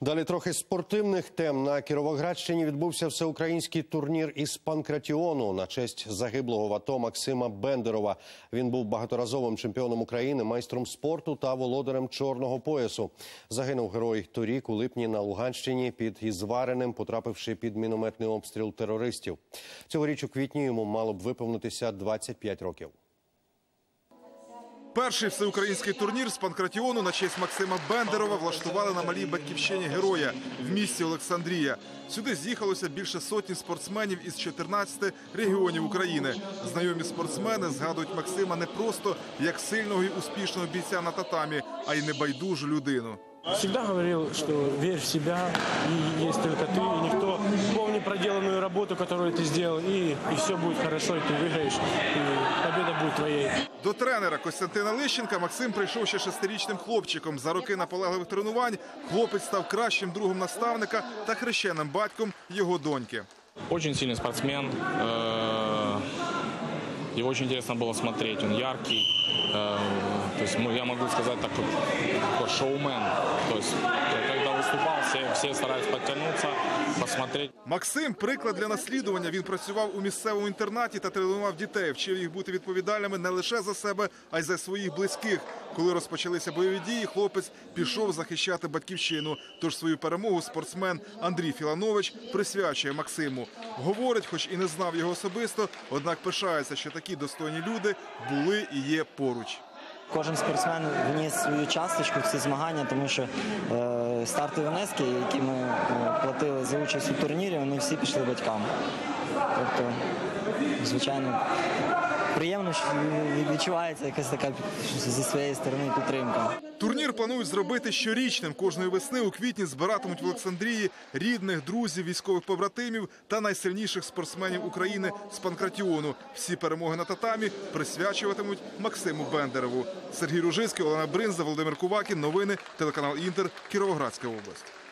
Далі трохи спортивних тем. На Кіровоградщині відбувся всеукраїнський турнір із панкратіону на честь загиблого в АТО Максима Бендерова. Він був багаторазовим чемпіоном України, майстром спорту та володарем чорного поясу. Загинув герой торік у липні на Луганщині під Ізвареним, потрапивши під мінометний обстріл терористів. Цьогоріч у квітні йому мало б виповнитися 25 років. Перший всеукраїнський турнір з панкратіону на честь Максима Бендерова влаштували на малій батьківщині героя в місті Олександрія. Сюди з'їхалося більше сотні спортсменів із 14 регіонів України. Знайомі спортсмени згадують Максима не просто як сильного і успішного бійця на татамі, а й небайдужу людину. Всегда говорил, что верь в себя, и есть только ты, проделанную работу, которую ты сделал, и, и все будет хорошо, и ты выиграешь, и победа будет твоей. До тренера Костянтина Лищенка Максим прийшов ще шестирічним хлопчиком. За роки наполегливих тренувань хлопець став кращим другом наставника та хрещеним батьком його доньки. Очень сильный спортсмен. Э, Его очень интересно было смотреть. Он яркий. Э, То есть ну, я могу сказать так, вот, такой шоумен. То есть э, когда выступал, все, все старались подтянуться, посмотреть. Максим приклад для наслідування. Він працював у місцевому інтернаті та тренував дітей, вчив їх бути відповідальними не лише за себе, а й за своїх близьких. Коли розпочалися бойові дії, хлопець пішов захищати батьківщину. Тож свою перемогу спортсмен Андрій Філанович присвячує Максиму. Говорить, хоч і не знав його особисто, однак пишається, що такі достойні люди були і є поруч. Кожен спортсмен вніс свою часточку в ці змагання, тому що е, стартові внески, які ми е, платили за участь у турнірі, вони всі пішли батькам. Тобто, звичайно, приємно, що відчувається якась така зі своєї сторони підтримка. Турнір планують зробити щорічним. Кожної весни у квітні збиратимуть в Олександрії рідних, друзів, військових побратимів та найсильніших спортсменів України з панкратіону. Всі перемоги на татамі присвячуватимуть Максиму Бендерову. Сергій Ружицький, Олена Бринза, Володимир Кувакін. Новини телеканал Інтер, Кіровоградська область.